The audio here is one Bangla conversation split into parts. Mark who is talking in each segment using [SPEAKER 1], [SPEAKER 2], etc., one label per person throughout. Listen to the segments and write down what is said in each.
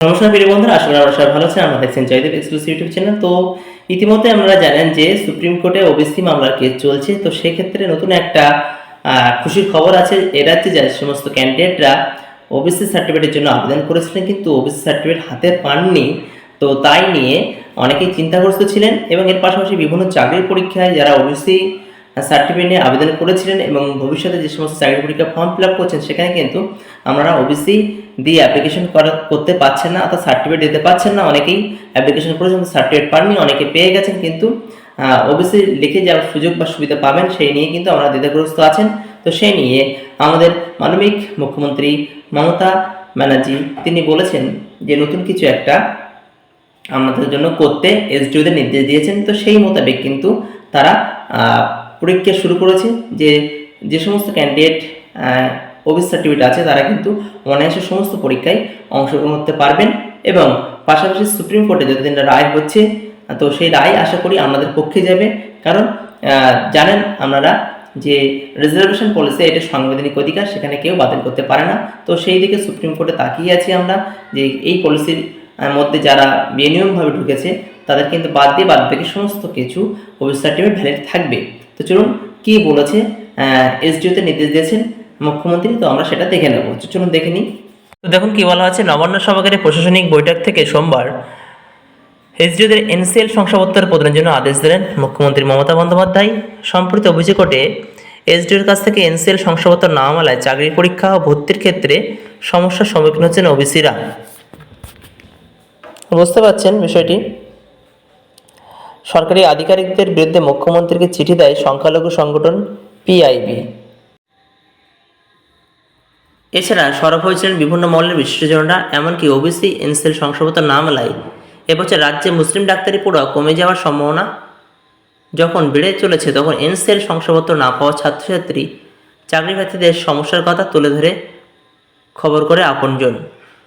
[SPEAKER 1] নমস্কার প্রিয় বন্ধুরা করি আমরা সবাই ভালো আছেন। আমরা দেখছেন জয়দেব এক্সক্লুসিভ ইউটিউব চ্যানেল তো ইতিমধ্যে আপনারা জানেন যে সুপ্রিম কোর্টে ওবিসি মামলার কেস চলছে। তো সেক্ষেত্রে নতুন একটা খুশির খবর আছে। এ রাজ্যে যে সমস্ত ক্যান্ডিডেটরা ওবিসি সার্টিফিকেটের জন্য আবেদন করেছিলেন, কিন্তু ওবিসি সার্টিফিকেট হাতে পাননি। তো তাই নিয়ে অনেকেই চিন্তাগ্রস্ত ছিলেন এবং এর পাশাপাশি বিভিন্ন চাকরির পরীক্ষায় যারা ওবিসি সার্টিফিকেট নিয়ে আবেদন করেছিলেন এবং ভবিষ্যতে যে সমস্ত চাকরি পরীক্ষা ফর্ম ফিল আপ করছেন, সেখানে কিন্তু আমরা ওবিসি দিয়ে অ্যাপ্লিকেশন করা, করতে পারছেন না, অর্থাৎ সার্টিফিকেট দিতে পারছেন না। অনেকেই অ্যাপ্লিকেশন করেছেন সার্টিফিকেট পাননি, অনেকে পেয়ে গেছেন, কিন্তু ওবিসি লিখে যাওয়ার সুযোগ বা সুবিধা পাবেন, সেই নিয়ে কিন্তু আমরা দ্বিধাগ্রস্ত আছেন। তো সেই নিয়ে আমাদের মানবিক মুখ্যমন্ত্রী মমতা ব্যানার্জি, তিনি বলেছেন যে নতুন কিছু একটা আমাদের জন্য করতে এসডিওদের নির্দেশ দিয়েছেন। তো সেই মোতাবেক কিন্তু তারা পরীক্ষা শুরু করেছে যে যে সমস্ত ক্যান্ডিডেট ওবিস সার্টিফিকেট আছে, তারা কিন্তু অনায়াসে সমস্ত পরীক্ষায় অংশগ্রহণ করতে পারবেন এবং পাশাপাশি সুপ্রিম কোর্টে যতদিন রায় হচ্ছে, তো সেই রায় আশা করি আমাদের পক্ষে যাবে। কারণ জানেন আপনারা যে রিজার্ভেশন পলিসি এটা সাংবিধানিক অধিকার, সেখানে কেউ বাতিল করতে পারে না। তো সেই দিকে সুপ্রিম কোর্টে তাকিয়ে আছি আমরা যে এই পলিসির মধ্যে যারা বেনিয়মভাবে ঢুকেছে তাদের কিন্তু বাদ দিয়ে বাদ বাকি সমস্ত কিছু ওবিসি সার্টিফিকেট ভ্যালিড থাকবে। তো চলুন, কি বলেছে? এসডিওতে নির্দেশ দিয়েছেন মুখ্যমন্ত্রী, তো আমরা সেটা দেখে নেব। চলুন দেখে নিই। তো দেখুন, কি বলা আছে নবান্ন সভাগারে প্রশাসনিক বৈঠক থেকে সোমবার এসডিওদের এনসিএল শংসাপত্র প্রদানের জন্য আদেশ দিলেন মুখ্যমন্ত্রী মমতা বন্দ্যোপাধ্যায়। সম্প্রতি অভিযোগ ওঠে এসডিওর কাছ থেকে এনসিএল শংসাপত্র না মালায় চাকরির পরীক্ষা ও ভর্তির ক্ষেত্রে সমস্যার সম্মুখীন হচ্ছেন ওবিসিরা। বুঝতে পারছেন বিষয়টি? সরকারি আধিকারিকদের বিরুদ্ধে মুখ্যমন্ত্রীকে চিঠি দেয় সংখ্যালঘু সংগঠন পিআইবি। এছাড়া সরব হয়েছিলেন বিভিন্ন মহলের বিশিষ্টজনরা এমনকি ওবিসি এনসেল শংসাপত্র না মেলায় এবছর রাজ্যে মুসলিম ডাক্তারি পড়ুয়া কমে যাওয়ার সম্ভাবনা যখন বেড়ে চলেছে, তখন এনসেল শংসাপত্র না পাওয়া ছাত্রছাত্রী, চাকরি প্রার্থীদের সমস্যার কথা তুলে ধরে খবর করে আপনজন।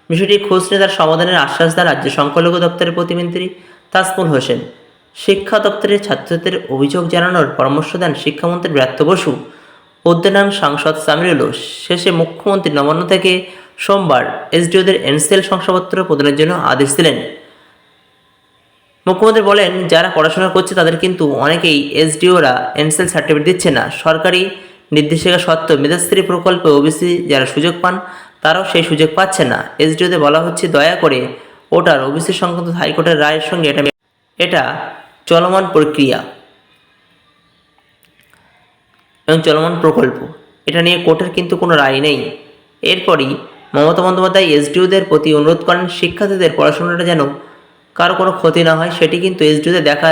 [SPEAKER 1] বিষয়টি খোঁজ নিয়ে তার সমাধানের আশ্বাস দেন রাজ্য সংখ্যালঘু দপ্তরের প্রতিমন্ত্রী তাজমুল হোসেন। শিক্ষা দপ্তরের ছাত্রছাত্রীদের অভিযোগ জানানোর পরামর্শ দেন শিক্ষামন্ত্রী ব্রাত্য বসু। উদ্যান সাংসদ সামিরুল শেষে মুখ্যমন্ত্রী নবান্ন থেকে সোমবার এসডিওদের এনসেল শংসাপত্র প্রদানের জন্য আদেশ দিলেন। মুখ্যমন্ত্রী বলেন, যারা পড়াশোনা করছে তাদের কিন্তু অনেকেই এসডিওরা এনসেল সার্টিফিকেট দিচ্ছে না। সরকারি নির্দেশিকা সত্ত্বেও মেধাশ্রী প্রকল্পে ওবিসি যারা সুযোগ পান, তারাও সেই সুযোগ পাচ্ছে না। এসডিওতে বলা হচ্ছে, দয়া করে ওটার ওবিসি সংক্রান্ত হাইকোর্টের রায়ের সঙ্গে এটা এটা চলমান প্রক্রিয়া এবং চলমান প্রকল্প। এটা নিয়ে কোর্টের কিন্তু কোনো রায় নেই। এরপরই মমতা বন্দ্যোপাধ্যায় এসডিওদের প্রতি অনুরোধ করেন শিক্ষার্থীদের পড়াশোনাটা যেন কারও কোনো ক্ষতি না হয়, সেটি কিন্তু এসডিওতে দেখা,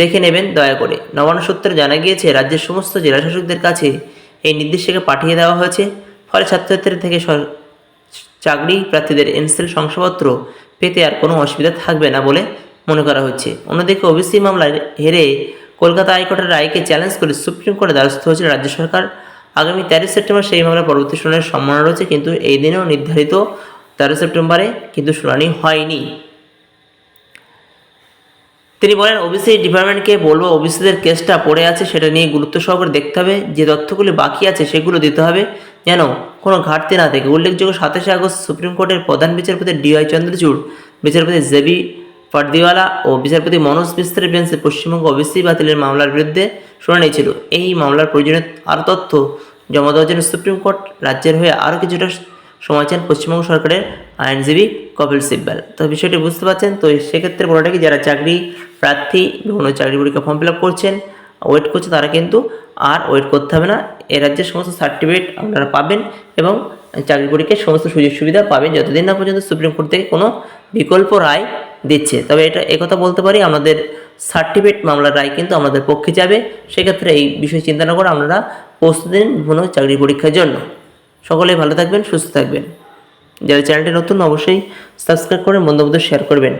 [SPEAKER 1] দেখে নেবেন দয়া করে। নবান্ন সূত্রে জানা গিয়েছে, রাজ্যের সমস্ত জেলাশাসকদের কাছে এই নির্দেশিকা পাঠিয়ে দেওয়া হয়েছে। ফলে ছাত্রছাত্রী থেকে চাকরি প্রার্থীদের এনসেল শংসাপত্র পেতে আর কোনো অসুবিধা থাকবে না বলে মনে করা হচ্ছে। অন্যদিকে ওবিসি মামলায় হেরে কলকাতা হাইকোর্টের রায়কে চ্যালেঞ্জ করে সুপ্রিম কোর্টে দ্বারস্থ হয়েছিল রাজ্য সরকার। আগামী তেরো সেপ্টেম্বর সেই মামলার পরবর্তী শুনানির সম্ভাবনা রয়েছে, কিন্তু এই দিনেও নির্ধারিত তেরো সেপ্টেম্বরে কিন্তু শুনানি হয়নি। তিনি বলেন, ওবিসি ডিপার্টমেন্টকে বলব, ওবিসিদের কেসটা পড়ে আছে, সেটা নিয়ে গুরুত্ব সহকারে দেখতে হবে। যে তথ্যগুলি বাকি আছে, সেগুলো দিতে হবে। যেন কোনো ঘাটতি না থাকে। উল্লেখযোগ্য সাতাশে আগস্ট সুপ্রিম কোর্টের প্রধান বিচারপতি ডিওয়াই চন্দ্রচূড়, বিচারপতি জেবি ফার্দিওয়ালা ও বিচারপতি মনোজ মিস্ত্রের বেঞ্চে পশ্চিমবঙ্গ ওবিসি বাতিলের মামলার বিরুদ্ধে শুনানি ছিল। এই মামলার প্রয়োজনীয় আরও তথ্য জমা দেওয়ার জন্য সুপ্রিম কোর্ট রাজ্যের হয়ে আরও কিছুটা সময় চান পশ্চিমবঙ্গ সরকারের আইনজীবী কপিল সিব্বাল। তো বিষয়টি বুঝতে পারছেন, তো সেক্ষেত্রে বলাটা কি, যারা চাকরি প্রার্থী বিভিন্ন চাকরি পরীক্ষা ফর্ম ফিল আপ করছেন ওয়েট করছে, তারা কিন্তু আর ওয়েট করতে হবে না। এ রাজ্যের সমস্ত সার্টিফিকেট আপনারা পাবেন এবং চাকরি পরীক্ষার সমস্ত সুযোগ সুবিধা পাবেন। যতদিন না পর্যন্ত সুপ্রিম কোর্ট থেকে কোনো বিকল্প রায় দিচ্ছে। তবে এটা একথা বলতে পারি, আমাদের সার্টিফিকেট মামলার রায় কিন্তু আমাদের পক্ষে যাবে। সেক্ষেত্রে এই বিষয়ে চিন্তা না করে আপনারা প্রস্তুতি নিন বিভিন্ন চাকরি পরীক্ষার জন্য। সকলেই ভালো থাকবেন, সুস্থ থাকবেন। যারা চ্যানেলটি নতুন, অবশ্যই সাবস্ক্রাইব করে বন্ধুবান্ধব শেয়ার করবেন।